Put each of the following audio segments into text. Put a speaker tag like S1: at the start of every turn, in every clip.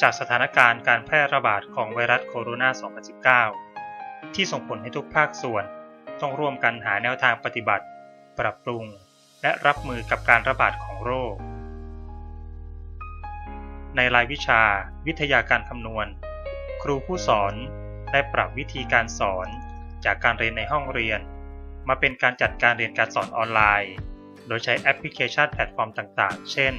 S1: จากสถานการณ์การแพร่ระบาดของไวรัสโคโรนา 2019 ที่ส่งผลให้ทุกภาคส่วน ต้องร่วมกันหาแนวทางปฏิบัติ ปรับปรุง และรับมือกับการระบาดของโรค ในรายวิชา วิทยาการคำนวณ ครูผู้สอนได้ปรับวิธีการสอนจากการเรียนในห้องเรียน มาเป็นการจัดการเรียนการสอนออนไลน์ โดยใช้แอปพลิเคชันแพลตฟอร์มต่างๆ เช่น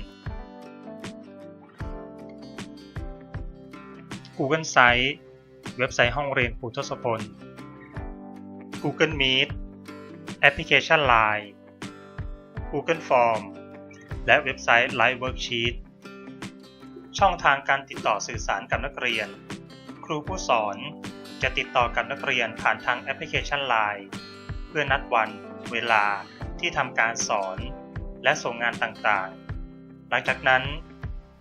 S1: Google Site เว็บไซต์ห้องเรียนครูทศพล Google Meet แอปพลิเคชัน Line Google Form และเว็บไซต์ Live Worksheet ช่องทางการติดต่อสื่อสารกับนักเรียน ครูผู้สอนจะติดต่อกับนักเรียนผ่านทางแอปพลิเคชัน Line เพื่อนัดวัน เวลาที่ทำการสอน และส่งงานต่างๆ หลังจากนั้น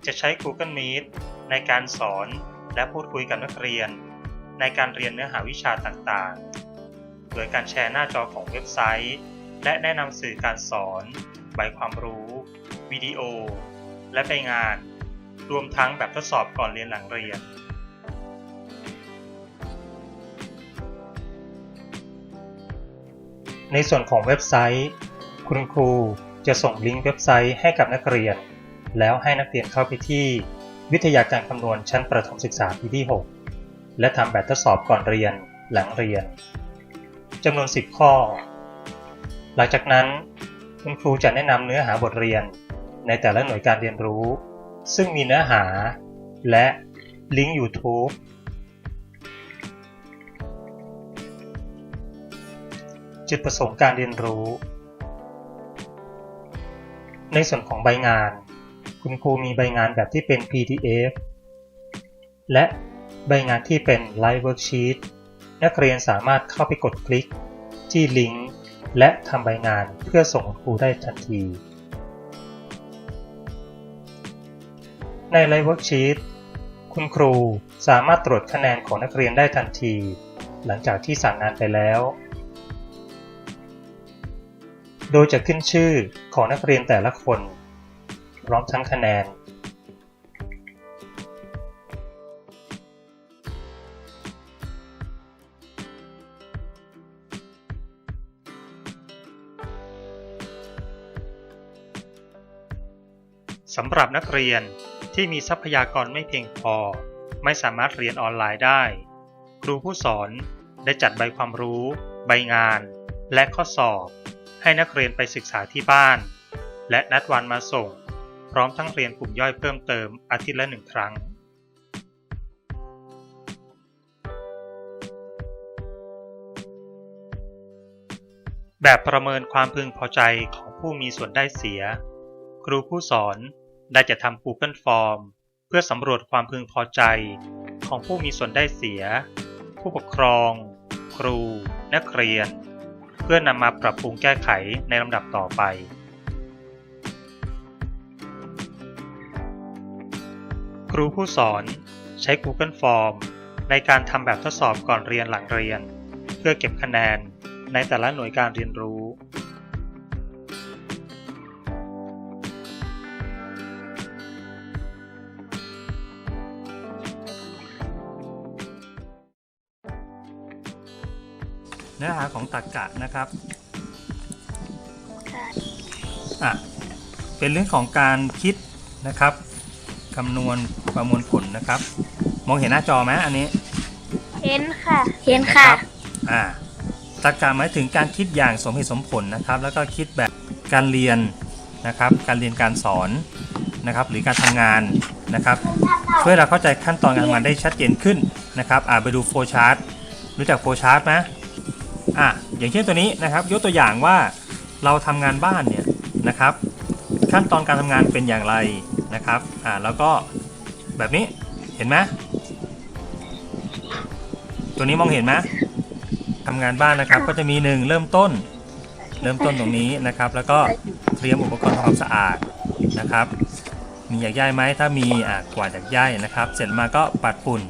S1: จะใช้ Google Meet ในการสอน และพูดคุยกับนักเรียน ในการเรียนเนื้อหาวิชาต่างๆ โดยการแชร์หน้าจอของเว็บไซต์ และแนะนำสื่อการสอน ใบความรู้ วิดีโอ และใบงาน รวมทั้งแบบทดสอบก่อนเรียนหลังเรียนในส่วนของเว็บไซต์ คุณครูจะส่งลิงก์เว็บไซต์ให้กับนักเรียน แล้วให้นักเรียนเข้าไปที่ วิทยาการคำนวณชั้นประถมศึกษาปีที่ 6 และทำแบบทดสอบก่อนเรียนหลังเรียนจำนวน 10 ข้อ หลังจากนั้นคุณครูจะแนะนำเนื้อหาบทเรียนในแต่ละหน่วยการเรียนรู้ ซึ่งมีเนื้อหาและลิงก์ YouTube จุดประสงค์การเรียนรู้ ในส่วนของใบงาน คุณครูมีใบงานแบบที่เป็น PDF และใบงานที่เป็น Live Worksheet นักเรียนสามารถเข้าไปกดคลิก ที่ลิงก์ และทำใบงานเพื่อส่งคุณครูได้ทันที ใน Live Worksheet คุณครูสามารถตรวจคะแนนของนักเรียนได้ทันที หลังจากที่สั่งงานไปแล้ว โดยจะขึ้นชื่อของนักเรียนแต่ละคน พร้อมทั้งคะแนน สำหรับนักเรียนที่มีทรัพยากรไม่เพียงพอ ไม่สามารถเรียนออนไลน์ได้ ครูผู้สอนได้จัดใบความรู้ ใบงาน และข้อสอบ ให้นักเรียนไปศึกษาที่บ้าน และนัดวันมาส่ง ร้อมทั้งเรียนกลุ่มย่อยเพิ่มเติมอาทิตย์ละหนึ่งครั้งแบบประเมินความพึงพอใจของผู้มีส่วนได้เสีย ครูผู้สอนได้จะทำ Google Form เพื่อสำรวจความพึงพอใจของผู้มีส่วนได้เสีย ผู้ปกครอง ครู นักเรียน เพื่อนำมาปรับปรุงแก้ไขในลำดับต่อไป ครูผู้สอนใช้ Google Form ในการทำแบบทดสอบก่อนเรียนหลังเรียน เพื่อเก็บคะแนนในแต่ละหน่วยการเรียนรู้ เนื้อหาของตรรกะนะครับ
S2: ค่ะ
S1: อะเป็นเรื่องของการคิดนะครับคำนวณ ประมวลผลนะครับ มองเห็นหน้าจอไหมอันนี้
S2: เห็นค่ะเห็นค่ะ
S1: นะครับอ่าตรรกะหมายถึงการคิดอย่างสมเหตุสมผลนะครับ แล้วก็คิดแบบการเรียนนะครับ การเรียนการสอนนะครับ หรือการทำงานนะครับ ช่วยเราเข้าใจขั้นตอนการทำงานได้ชัดเจนขึ้นนะครับ อ่าไปดูโฟล์ชาร์ตรู้จักโฟล์ชาร์ตไหมอะอย่างเช่นตัวนี้นะครับ ยกตัวอย่างว่าเราทำงานบ้านเนี่ยนะครับ ขั้นตอนการทำงานเป็นอย่างไรนะครับ อ่าแล้วก็ แบบนี้เห็นไหมตัวนี้มองเห็นไหมทำงานบ้านนะครับ ก็จะมีหนึ่งเริ่มต้น เริ่มต้นตรงนี้นะครับ แล้วก็เตรียมอุปกรณ์ทำความสะอาดนะครับ มีอยากย่ายไหมถ้ามีอะกวาดอยากย่ายนะครับ เสร็จมาก็ปัดฝุ่น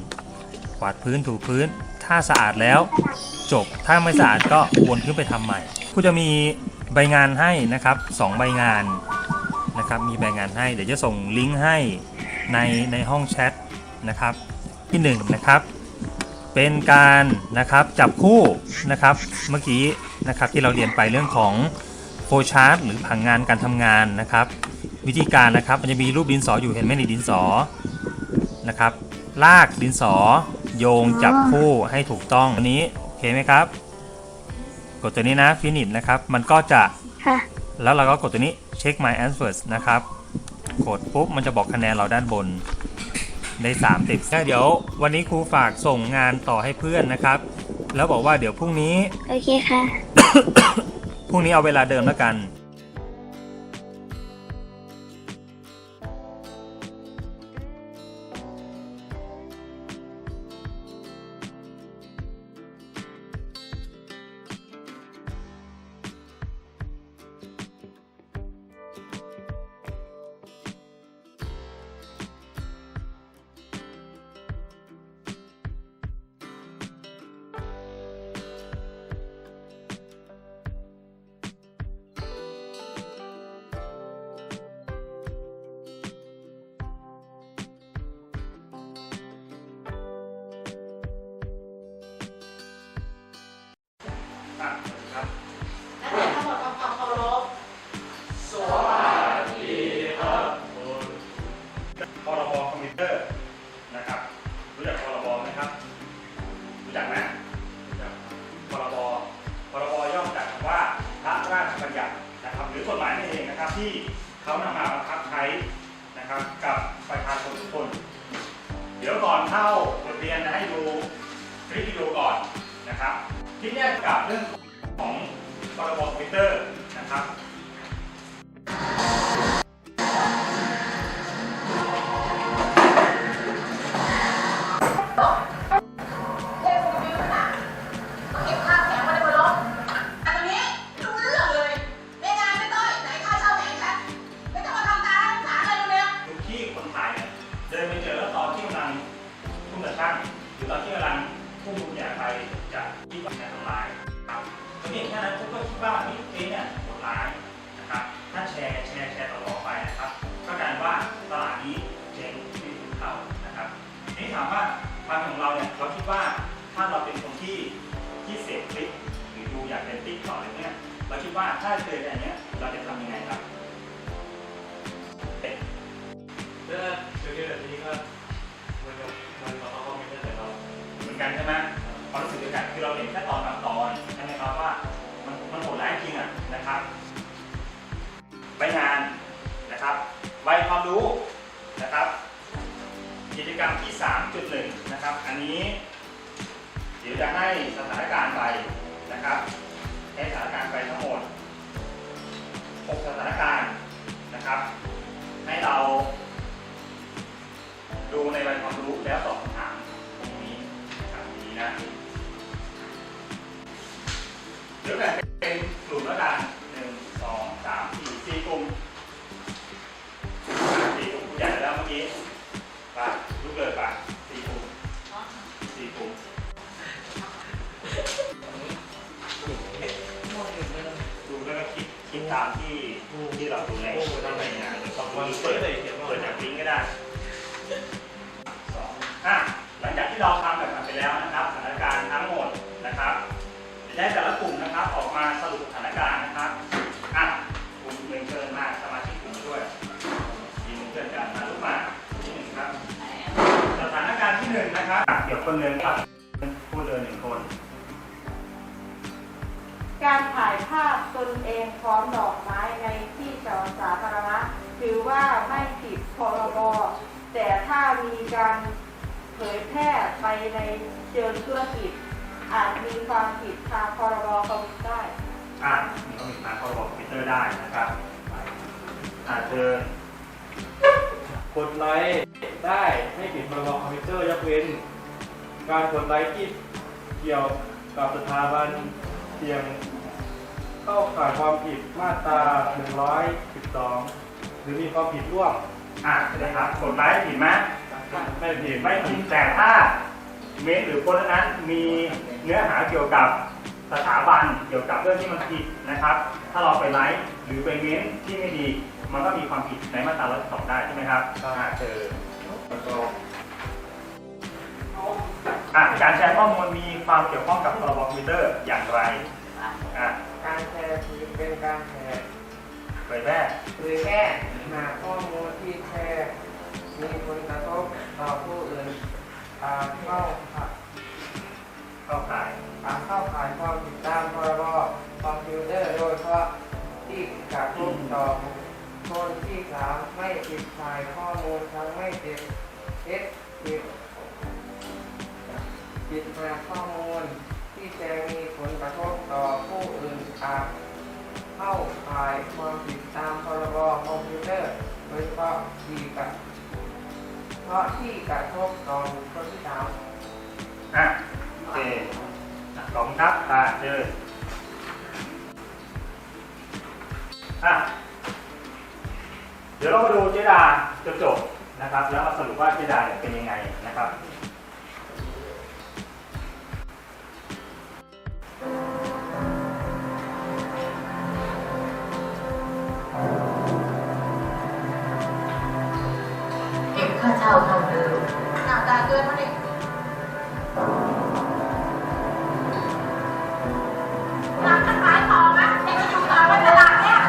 S1: กวาดพื้นถูพื้น ถ้าสะอาดแล้วจบถ้าไม่สะอาดก็วนขึ้นไปทำใหม่ครูจะมีใบงานให้นะครับสองใบงานนะครับ มีใบงานให้ เดี๋ยวจะส่งลิงก์ให้ ในในห้องแชท
S3: นะครับที่1นงนะครับเป็นการนะครับจับคู่นะครับเมื่อกี้นะครับที่เราเรียนไปเรื่องของโฟชาร์ตหรือผังงานการทำงานนะครับ วิธีการนะครับมันจะมีรูปดินสออยู่เห็นไหมในดินสอนะครับลากดินสอ โยงจับคู่ให้ถูกต้องอันนี้โอเคไหมครับ กดตัวนี้นะฟินิชนะครับ มันก็จะ
S2: ค่ะ
S3: แล้วเราก็กดตัวนี้ check my answers นะครับ กดปุ๊บมันจะบอกคะแนนเราด้านบนได้3ติดเดี๋ยว วันนี้ครูฝากส่งงานต่อให้เพื่อนนะครับ แล้วบอกว่าเดี๋ยวพรุ่งนี้
S2: โอเคค่ะ
S3: พรุ่งนี้เอาเวลาเดิมแล้วกัน ครับรู้จักไหมรู้จักพรบพรบย่อมาจากคำว่าพระราชบัญญัตินะครับ หรือกฎหมายนั่นเองนะครับที่ จะให้
S4: ส
S3: ถานการณ์ไปนะครับให้สถานการณ์ไปทั้งหมด 6 สถานการณ์นะครับ ให้เราดูในใบความรู้แล้วตอบคำถามตรงนี้นะครับดีนะ หรือความรู้เปิดเปิดจากลิงก์ก็ได้สองอะหลังจากที่เราทำแบบนั้นไปแล้วนะครับสถานการณ์ทั้งหมดนะครับได้แต่ละกลุ่มนะครับออกมาสรุปสถานการณ์นะครับอะกลุ่มหนึ่งเชิญมาสมาชิกกลุ่มด้วยทีมงเชิญกันมาลุกมาที่หนึ่งครับ สถานการณ์ที่หนึ่งนะครับเดี๋ยวคนหนึ่งครับพูดเลยหนึ่งคน
S5: การถ่ายภาพตนเองพร้อมดอกไม้ในที่จอดสาธารณะ ถือว่าไม่ผิดพรบแต่ถ้ามีการเผยแพร่ไปในเชิงธุรกิจ อาจมีความผิดทางพรบคอมพิวเตอร์
S3: อะมีความผิดทางพรบคอมพิวเตอร์ได้นะครับอะเชิญ
S6: กดไลค์ได้ไม่ผิดพรบคอมพิวเตอร์ยกเว้น การกดไลค์ที่เกี่ยวกับสถาบันเพียงเข้าข่ายความผิดมาตรา 112 รือมีความผิดร่วม
S3: อะนะครับกดไลค์ผิดไหม
S6: ไม่ผิด
S3: ไม่ผิดแต่ถ้าเมนหรือโพสต์นั้นมีเนื้อหาเกี่ยวกับสถาบันเกี่ยวกับเรื่องที่มันผิดนะครับ ถ้าเราไปไลค์หรือไปเมนที่ไม่ดี มันก็มีความผิดในมาตรา112ได้ใช่ไหมครับอ่าเจอ
S6: แล้วก็
S3: อะการแชร์ข้อมูลมีความเกี่ยวข้องกับพรบคอมพิวเตอร์อย่างไรอะ
S7: การแชร์คือเป็นการแชร์
S3: เผยแพร่
S7: หรือแค่หาข้อมูลที่แชร์มีผลกระทบต่อผู้อื่นอาเข้าข่าย
S3: เข้าข่าย
S7: อาเข้าข่ายความผิดตามพรบคอมพิวเตอร์โดยเฉพาะที่กระทบต่อคนที่สามไม่ปิดข่ายข้อมูลทั้งไม่เจ็บเท็จผิดปิดหาข้อมูลที่แชร์มีผลกระทบต่อผู้อื่นอาจ เข้าข่ายความผิดตามพรบคอมพิวเตอร์ โดยเฉพาะที่กระเพราะที่กระทบต่อบุคคลที่สาม
S3: อะโอเคอะขอบครับอ่าเชิญอะเดี๋ยวเรามาดูเจดาจบจบๆนะครับ แล้วมาสรุปว่าเจดาเป็นยังไงนะครับา
S4: เช่าเท่าเดิมหน้าตาเกินมาดิหลังจากขายของนะเด็กจะอยู่ต่อไว้ตลาดเนี่ย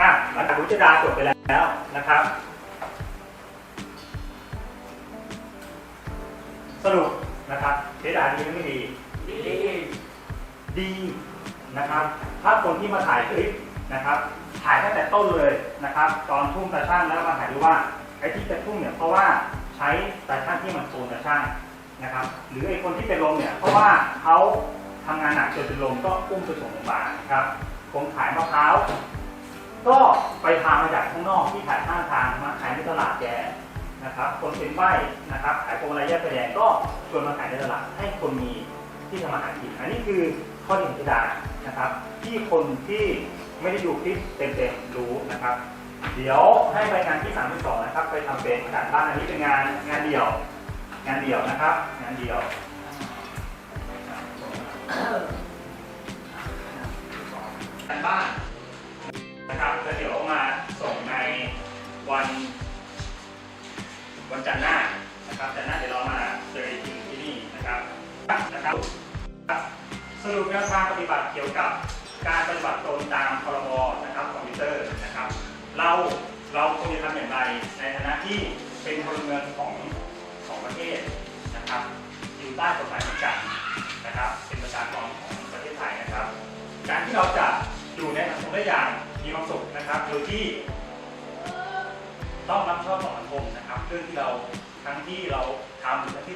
S3: อะหลังจากรู้เจดาจบไปแล้วนะครับ สรุปนะครับเจดาดีหรือไม่ดีดีนะครับ ถ้าคนที่มาถ่ายคลิปนะครับ ถ่ายตั้งแต่ต้นเลยนะครับ ตอนทุ่มตาช่างแล้วมาถ่ายดูว่า อ้ที่จะทุ่มเนี่ยเพราะว่าใช้ตาช่างที่มันโซนตาช่างนะครับ หรือไอ้คนที่เป็นลมเนี่ยเพราะว่าเขาทำงานหนักจนเป็นลมก็อุ้มไปส่งโรงพยาบาลนะครับผมขายมะพร้าวก็ไปพามาจากข้างนอกที่ขายข้างทางมาขายในตลาดแกนะครับ คนเป็นใบ้นะครับขายพวงมาลัยแยกไฟแดงก็ชวนมาขายในตลาดให้คนมีที่ทำมาหากิน อันนี้คือข้อดีของพิดานะครับ ที่คนที่ไม่ได้ดูคลิปเต็มๆรู้นะครับ เดี๋ยวให้ไปงานที่ 32 นะครับ ไปทำเป็นการบ้านอันนี้เป็นงานงานเดี่ยว งานเดี่ยวนะครับ งานเดี่ยวการบ้านนะครับแล้วเดี๋ยวมาส่งในวัน วันจันทร์หน้านะครับจันทร์หน้าเดี๋ยวเรามาเจอทีที่นี่นะครับนะครับสรุปแนวทางปฏิบัติเกี่ยวกับการปฏิบัติตนตามพรบนะครับคอมพิวเตอร์นะครับ เราเราควรจะทำอย่างไรในฐานะที่เป็นพลเมืองของของประเทศนะครับอยู่ใต้กฎหมายเหมือนกันนะครับ เป็นประชากรของประเทศไทยนะครับ การที่เราจะอยู่ในสังคมได้อย่างมีความสุขนะครับ โดยที่ต้องรับผิดชอบต่อสังคมนะครับ เรื่องที่เราทั้งที่เราทำและที่